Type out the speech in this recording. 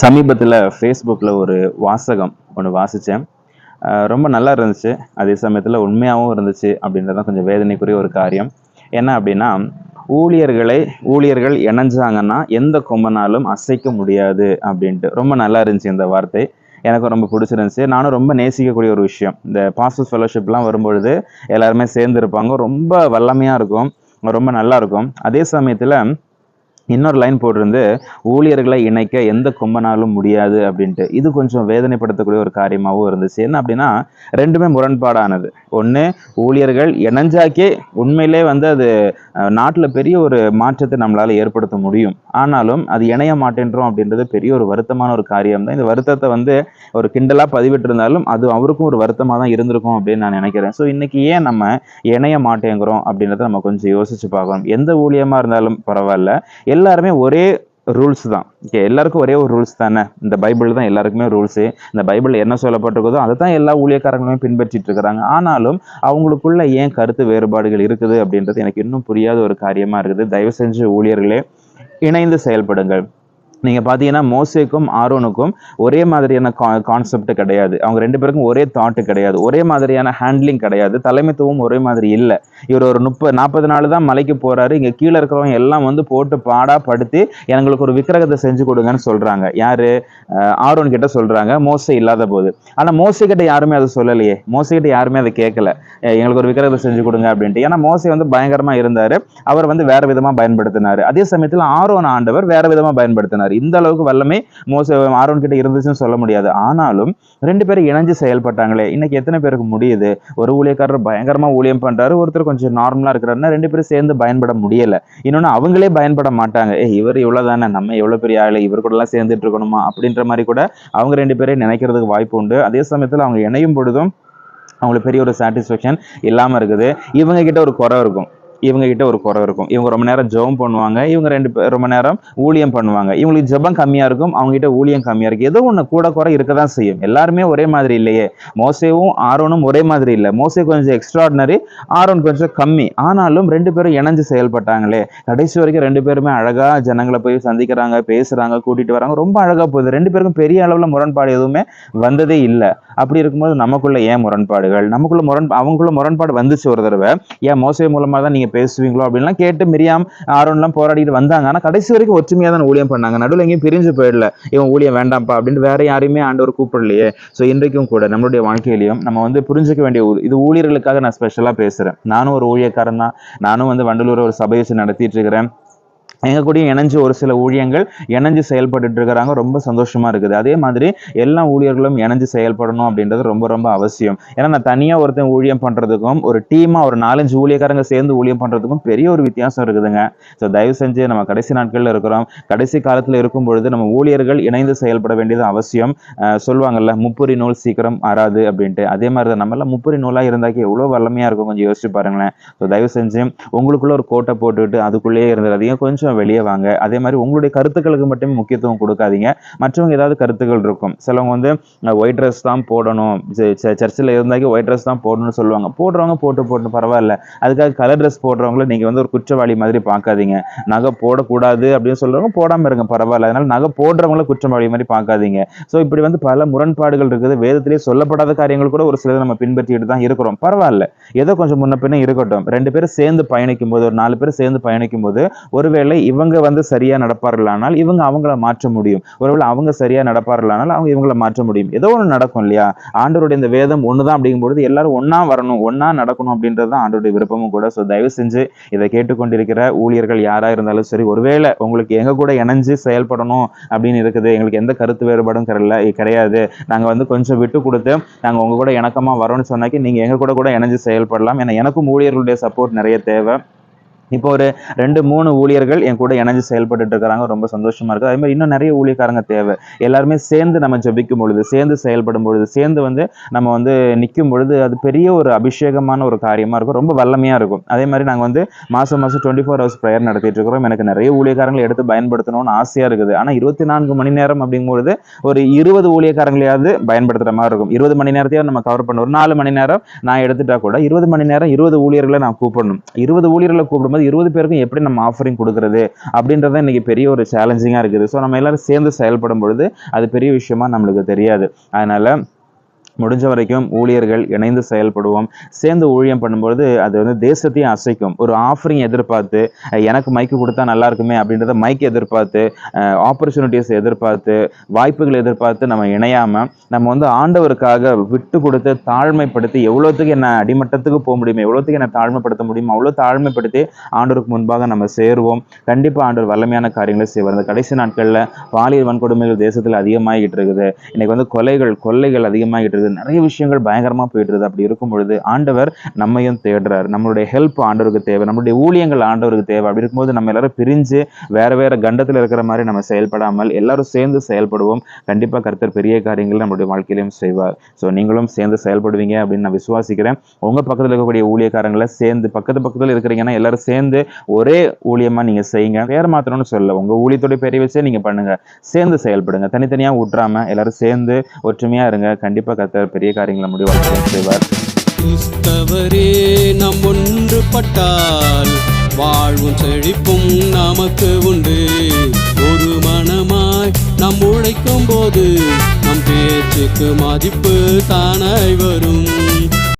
சமீபத்தில் ஃபேஸ்புக்கில் ஒரு வாசகம் ஒன்று வாசித்தேன் ரொம்ப நல்லா இருந்துச்சு. அதே சமயத்தில் உண்மையாகவும் இருந்துச்சு அப்படின்றது தான் கொஞ்சம் வேதனைக்குரிய ஒரு காரியம். என்ன அப்படின்னா ஊழியர்களை ஊழியர்கள் இணைஞ்சாங்கன்னா எந்த கொம்பனாலும் அசைக்க முடியாது அப்படின்ட்டு. ரொம்ப நல்லா இருந்துச்சு இந்த வார்த்தை. எனக்கு ரொம்ப பிடிச்சிருந்துச்சு. நானும் ரொம்ப நேசிக்கக்கூடிய ஒரு விஷயம். இந்த பாஸ்டர் ஃபெலோஷிப்லாம் வரும்பொழுது எல்லாருமே சேர்ந்து இருப்பாங்க ரொம்ப வல்லமையாக இருக்கும். ரொம்ப நல்லா இருக்கும். அதே சமயத்தில் இன்னொரு லைன் போட்டிருந்து ஊழியர்களை இணைக்க எந்த கொம்பனாலும் முடியாது அப்படின்ட்டு. இது கொஞ்சம் வேதனைப்படுத்தக்கூடிய ஒரு காரியமாகவும் இருந்துச்சு. என்ன அப்படின்னா ரெண்டுமே முரண்பாடானது. ஒன்று ஊழியர்கள் இணைஞ்சாக்கே உண்மையிலே வந்து அது நாட்டில் பெரிய ஒரு மாற்றத்தை நம்மளால் ஏற்படுத்த முடியும். ஆனாலும் அது இணைய மாட்டேன்றோம் அப்படின்றது பெரிய ஒரு வருத்தமான ஒரு காரியம் தான் இந்த வருத்தத்தை வந்து ஒரு கிண்டலாக பதிவிட்டிருந்தாலும் அது அவருக்கும் ஒரு வருத்தமாக தான் இருந்திருக்கும் அப்படின்னு நான் நினைக்கிறேன். ஸோ இன்னைக்கு ஏன் நம்ம இணைய மாட்டேங்கிறோம் அப்படின்றத நம்ம கொஞ்சம் யோசிச்சு பார்க்கணும். எந்த ஊழியமாக இருந்தாலும் பரவாயில்ல. எல்லாருமே ஒரே ரூல்ஸ் தான். ஓகே எல்லாருக்கும் ஒரே ஒரு ரூல்ஸ் தானே? இந்த பைபிள் தான் எல்லாருக்குமே ரூல்ஸு இந்த பைபிள் என்ன சொல்லப்பட்டிருக்குதோ அதை தான் எல்லா ஊழியக்காரங்களுமே பின்பற்றிட்டு இருக்கிறாங்க. ஆனாலும் அவங்களுக்குள்ள ஏன் கருத்து வேறுபாடுகள் இருக்குது அப்படின்றது எனக்கு இன்னும் புரியாத ஒரு காரியமாக இருக்குது. தயவு செஞ்சு ஊழியர்களே இணைந்து செயல்படுங்கள். நீங்கள் பார்த்தீங்கன்னா மோசேக்கும் ஆரோனுக்கும் ஒரே மாதிரியான கா கான்செப்ட் கிடையாது. அவங்க ரெண்டு பேருக்கும் ஒரே தாட்டு கிடையாது. ஒரே மாதிரியான ஹேண்ட்லிங் கிடையாது. தலைமைத்துவம் ஒரே மாதிரி இல்லை. இவர் ஒரு முப்பது நாற்பது நாள் தான் மலைக்கு போகிறாரு இங்கே கீழே இருக்கிறவங்க எல்லாம் வந்து போட்டு பாடாக படுத்தி எங்களுக்கு ஒரு விக்கிரகத்தை செஞ்சு கொடுங்கன்னு சொல்கிறாங்க யார்? ஆரோன் கிட்ட சொல்கிறாங்க மோசை இல்லாத போது. ஆனால் மோசை கிட்ட யாருமே அதை சொல்லலையே. மோசை கிட்ட யாருமே அதை கேட்கல எங்களுக்கு ஒரு விக்கிரகத்தை செஞ்சு கொடுங்க அப்படின்ட்டு. ஏன்னா மோசை வந்து பயங்கரமாக இருந்தார். அவர் வந்து வேறு விதமாக பயன்படுத்தினார். அதே சமயத்தில் ஆரோன் ஆண்டவர் வேற விதமாக பயன்படுத்தினார். இந்த அளவுக்கு வல்லமை மோச ஆரோன் கிட்ட இருந்துச்சுன்னு சொல்ல முடியாது. ஆனாலும் ரெண்டு பேரும் இணைஞ்சு செயல்பட்டாங்களே. இன்னைக்கு எத்தனை பேருக்கு முடியுது? ஒரு ஊழியக்காரர் பயங்கரமா ஊழியம் பண்றாரு ஒருத்தர் கொஞ்சம் நார்மலா இருக்கிறாருன்னா ரெண்டு பேரும் சேர்ந்து பயன்பட முடியல. இன்னொன்னு அவங்களே பயன்பட மாட்டாங்க. ஏ இவர் இவ்வளவுதானே? நம்ம எவ்வளவு பெரிய ஆளு? இவர் கூட எல்லாம் சேர்ந்துட்டு இருக்கணுமா? அப்படின்ற மாதிரி கூட அவங்க ரெண்டு பேரையும் நினைக்கிறதுக்கு வாய்ப்பு உண்டு. அதே சமயத்தில் அவங்க இணையும் பொழுதும் அவங்களுக்கு பெரிய ஒரு சாட்டிஸ்ஃபேக்ஷன் இல்லாமல் இருக்குது. இவங்க கிட்ட ஒரு குறை இருக்கும். இவங்க கிட்ட ஒரு குறை இருக்கும். இவங்க ரொம்ப நேரம் ஜெபம் பண்ணுவாங்க. இவங்க ரெண்டு பேர் ரொம்ப நேரம் ஊழியம் பண்ணுவாங்க. இவங்களுக்கு ஜெபம் கம்மியா இருக்கும். அவங்க கிட்ட ஊழியம் கம்மியா இருக்கும். ஏதோ ஒன்று கூட குறை இருக்க தான் செய்யும். எல்லாருமே ஒரே மாதிரி இல்லையே. மோசேவும் ஆரோனும் ஒரே மாதிரி இல்லை. மோசே கொஞ்சம் எக்ஸ்ட்ராடினரி ஆரோன் கொஞ்சம் கம்மி. ஆனாலும் ரெண்டு பேரும் இணைஞ்சு செயல்பட்டாங்களே. கடைசி வரைக்கும் ரெண்டு பேருமே அழகா ஜனங்களை போய் சந்திக்கிறாங்க பேசுறாங்க கூட்டிட்டு வராங்க. ரொம்ப அழகா போகுது. ரெண்டு பேருக்கும் பெரிய அளவில் முரண்பாடு எதுவுமே வந்ததே இல்லை. அப்படி இருக்கும்போது நமக்குள்ள ஏன் முரண்பாடுகள்? நமக்குள்ள முரண் அவங்களுக்குள்ள முரண்பாடு வந்துச்சு ஒரு தடவை. ஏன் மோசடி மூலமாக தான் நீங்கள் பேசுவீங்களோ அப்படின்லாம் கேட்டு மிரியாம் ஆரோன்லாம் போராடிட்டு வந்தாங்க. ஆனால் கடைசி வரைக்கும் ஒற்றுமையாக தான் ஊழியம் பண்ணாங்க. நடுவில் எங்கேயும் பிரிஞ்சு போயிடல. இவன் ஊழியம் வேண்டாம்ப்பா அப்படின்னு வேற யாரையுமே ஆண்டவர் கூப்பிடலையே. ஸோ இன்றைக்கும் கூட நம்மளுடைய வாழ்க்கையிலையும் நம்ம வந்து புரிஞ்சுக்க வேண்டிய ஊ- இது ஊழியர்களுக்காக நான் ஸ்பெஷலாக பேசுகிறேன் நானும் ஒரு ஊழியக்காரன் தான் நானும் வந்து வண்டலூர் ஒரு சபை வச்சு நடத்திட்டு இருக்கிறேன். எங்கள் கூடயும் இணைஞ்சு ஒரு சில ஊழியங்கள் இணைஞ்சு செயல்பட்டுட்டு இருக்கிறாங்க. ரொம்ப சந்தோஷமாக இருக்குது. அதே மாதிரி எல்லா ஊழியர்களும் இணைஞ்சு செயல்படணும் அப்படின்றது ரொம்ப ரொம்ப அவசியம். ஏன்னா நான் தனியாக ஒருத்தன் ஊழியம் பண்ணுறதுக்கும் ஒரு டீமாக ஒரு நாலஞ்சு ஊழியக்காரங்க சேர்ந்து ஊழியம் பண்ணுறதுக்கும் பெரிய ஒரு வித்தியாசம் இருக்குதுங்க. ஸோ தயவு செஞ்சு நம்ம கடைசி நாட்களில் இருக்கிறோம். கடைசி காலத்தில் இருக்கும் பொழுது நம்ம ஊழியர்கள் இணைந்து செயல்பட வேண்டியது அவசியம். சொல்லுவாங்கல்ல முப்புரி நூல் சீக்கிரம் ஆறாது அப்படின்ட்டு. அதே மாதிரி தான் நம்மளால் எல்லாம் முப்புரி நூலா இருந்தாக்கி எவ்வளோ வல்லமையாக இருக்கும் கொஞ்சம் யோசிச்சு பாருங்களேன். ஸோ தயவு செஞ்சு உங்களுக்குள்ள ஒரு கோட்டை போட்டுக்கிட்டு அதுக்குள்ளேயே இருந்துடாதீங்க. கொஞ்சம் வெளியே வாங்க. அதே மாதிரி உங்களுடைய கருத்துக்களுக்கு மட்டுமே முக்கியத்துவம் கொடுக்காதீங்க. மற்றவங்க ஏதாவது கருத்துக்கள் இருக்கும். சிலவங்க வந்து ஒயிட் ட்ரெஸ் தான் போடணும். சர்ச்சில் இருந்தாக்கி ஒயிட் ட்ரெஸ் தான் போடணும்னு சொல்லுவாங்க. போடுறவங்க போட்டு போட்டு பரவாயில்ல. அதுக்காக கலர் ட்ரெஸ் போடுறவங்கள நீங்கள் வந்து ஒரு குற்றவாளி மாதிரி பார்க்காதீங்க. நகை போடக்கூடாது அப்படின்னு சொல்றவங்க போடாமல் இருங்க. பரவாயில்ல. அதனால் நகை போடுறவங்கள குற்றவாளி மாதிரி பார்க்காதீங்க. ஸோ இப்படி வந்து பல முரண்பாடுகள் இருக்குது. வேதத்திலே சொல்லப்படாத காரியங்கள் கூட ஒரு சிலதை நம்ம பின்பற்றிட்டு தான் இருக்கிறோம். பரவாயில்ல. ஏதோ கொஞ்சம் முன்ன பின்ன இருக்கட்டும். ரெண்டு பேரும் சேர்ந்து பயணிக்கும் போது ஒரு நாலு பேர் சேர்ந்து பயணிக்கும் போது ஒருவேளை இவங்க வந்து சரியா நடப்பார்களானால் இவங்க அவங்கள மாற்ற முடியும். ஒருவேளை அவங்க சரியா நடப்பார்களானால் அவங்க இவங்கள மாற்ற முடியும். ஏதோ ஒன்று நடக்கும் இல்லையா? ஆண்டோருடைய இந்த வேதம் ஒண்ணுதான் அப்படிங்கும்பொழுது எல்லாரும் ஒன்றா வரணும் ஒன்றா நடக்கணும் அப்படின்றது தான் ஆண்டவருடைய விருப்பமும் கூட. ஸோ தயவு செஞ்சு இதை கேட்டுக்கொண்டிருக்கிற ஊழியர்கள் யாரா இருந்தாலும் சரி ஒருவேளை உங்களுக்கு எங்க கூட இணைஞ்சு செயல்படணும் அப்படின்னு இருக்குது. எங்களுக்கு எந்த கருத்து வேறுபாடும் கிடையல கிடையாது. நாங்கள் வந்து கொஞ்சம் விட்டு கொடுத்து நாங்கள் உங்க கூட இணக்கமாக வரோம்னு சொன்னாக்கி நீங்கள் எங்க கூட கூட இணைஞ்சு செயல்படலாம். ஏன்னா எனக்கும் ஊழியர்களுடைய சப்போர்ட் நிறைய தேவை. இப்போ ஒரு ரெண்டு மூணு ஊழியர்கள் என் கூட இணைஞ்சு செயல்பட்டுட்டு இருக்கிறாங்க ரொம்ப சந்தோஷமா இருக்கு. அதே மாதிரி இன்னும் நிறைய ஊழியக்காரங்க தேவை. எல்லாருமே சேர்ந்து நம்ம ஜெபிக்கும் பொழுது சேர்ந்து செயல்படும் பொழுது சேர்ந்து வந்து நம்ம வந்து நிற்கும் பொழுது அது பெரிய ஒரு அபிஷேகமான ஒரு காரியமா இருக்கும். ரொம்ப வல்லமையா இருக்கும். அதே மாதிரி நாங்கள் வந்து மாசம் மாசம் டுவெண்ட்டி ஃபோர் ஹவர்ஸ் ப்ரேயர் நடத்திட்டு இருக்கிறோம். எனக்கு நிறைய ஊழியக்காரங்களை எடுத்து பயன்படுத்தணும்னு ஆசையா இருக்குது. ஆனா இருபத்தி நான்கு மணி நேரம் அப்படிங்கும்பொழுது ஒரு இருபது ஊழியக்காரங்களையாவது பயன்படுத்துற மாதிரி இருக்கும். இருபது மணி நேரத்தையும் நம்ம கவர் பண்ணுவோம். ஒரு நாலு மணி நேரம் நான் எடுத்துட்டா கூட இருபது மணி நேரம் இருபது ஊழியர்களை நான் கூப்பிடணும். இருபது ஊழியர்களை கூப்பிடும் பார்க்கும்போது இருபது பேருக்கும் எப்படி நம்ம ஆஃபரிங் கொடுக்குறது அப்படின்றத இன்றைக்கி பெரிய ஒரு சேலஞ்சிங்காக இருக்குது. ஸோ நம்ம எல்லாரும் சேர்ந்து செயல்படும் பொழுது அது பெரிய விஷயமா நம்மளுக்கு தெரியாது. அதனால் முடிஞ்ச வரைக்கும் ஊழியர்கள் இணைந்து செயல்படுவோம். சேர்ந்து ஊழியம் பண்ணும்போது அது வந்து தேசத்தையும் அசைக்கும். ஒரு ஆஃபரிங் எதிர்பார்த்து எனக்கு மைக்கு கொடுத்தா நல்லா இருக்குமே அப்படின்றத மைக் எதிர்பார்த்து ஆப்பர்ச்சுனிட்டிஸ் எதிர்பார்த்து வாய்ப்புகள் எதிர்பார்த்து நம்ம இணையாமல் நம்ம வந்து ஆண்டவருக்காக விட்டு கொடுத்து தாழ்மைப்படுத்தி எவ்வளோத்துக்கு என்ன அடிமட்டத்துக்கு போக முடியுமோ எவ்வளோத்துக்கு என்ன தாழ்மைப்படுத்த முடியுமோ அவ்வளோ தாழ்மைப்படுத்தி ஆண்டவருக்கு முன்பாக நம்ம சேருவோம். கண்டிப்பாக ஆண்டவர் வல்லமையான காரியங்களை செய்வார். இந்த கடைசி நாட்களில் பாலியல் வன்கொடுமைகள் தேசத்தில் அதிகமாகிட்டு இருக்குது. இன்னைக்கு வந்து கொலைகள் கொள்ளைகள் அதிகமாகிட்டு இருக்குது. நிறைய விஷயங்கள் பயங்கரமாக போயிட்டு அப்படி இருக்கும் பொழுது ஆண்டவர் நம்மையும் தேடுறாரு. நம்மளுடைய ஹெல்ப் ஆண்டவருக்கு தேவை. நம்மளுடைய ஊழியங்கள் ஆண்டவருக்கு தேவை. அப்படி இருக்கும்போது நம்ம எல்லாரும் பிரிஞ்சு வேற வேற கண்டத்தில் இருக்கிற மாதிரி நம்ம செயல்படாமல் எல்லாரும் சேர்ந்து செயல்படுவோம். கண்டிப்பாக கருத்தர் பெரிய காரியங்கள் நம்மளுடைய வாழ்க்கையிலும் செய்வார். ஸோ நீங்களும் சேர்ந்து செயல்படுவீங்க அப்படின்னு நான் விசுவாசிக்கிறேன். உங்க பக்கத்தில் இருக்கக்கூடிய ஊழியக்காரங்களை சேர்ந்து பக்கத்து பக்கத்தில் இருக்கிறீங்கன்னா எல்லாரும் சேர்ந்து ஒரே ஊழியமா நீங்க செய்யுங்க. பேர் மாத்திரம்னு சொல்ல உங்க ஊழியத்துடைய பெரிய வச்சே நீங்க பண்ணுங்க. சேர்ந்து செயல்படுங்க. தனித்தனியா விட்டுறாம எல்லாரும் சேர்ந்து ஒற்றுமையா இருங்க. கண்டிப்பா கர்த்தர் பெரிய காரியங்களை நம்முடைய வாழ்க்கையிலும் செய்வார்? கிறிஸ்தவரே நம் ஒன்றுபட்டால் வாழ்வும் செழிப்பும் நமக்கு உண்டு. ஒரு மனமாய் நாம் உழைக்கும் போது நம் பேச்சுக்கு மதிப்பு தானாய் வரும்.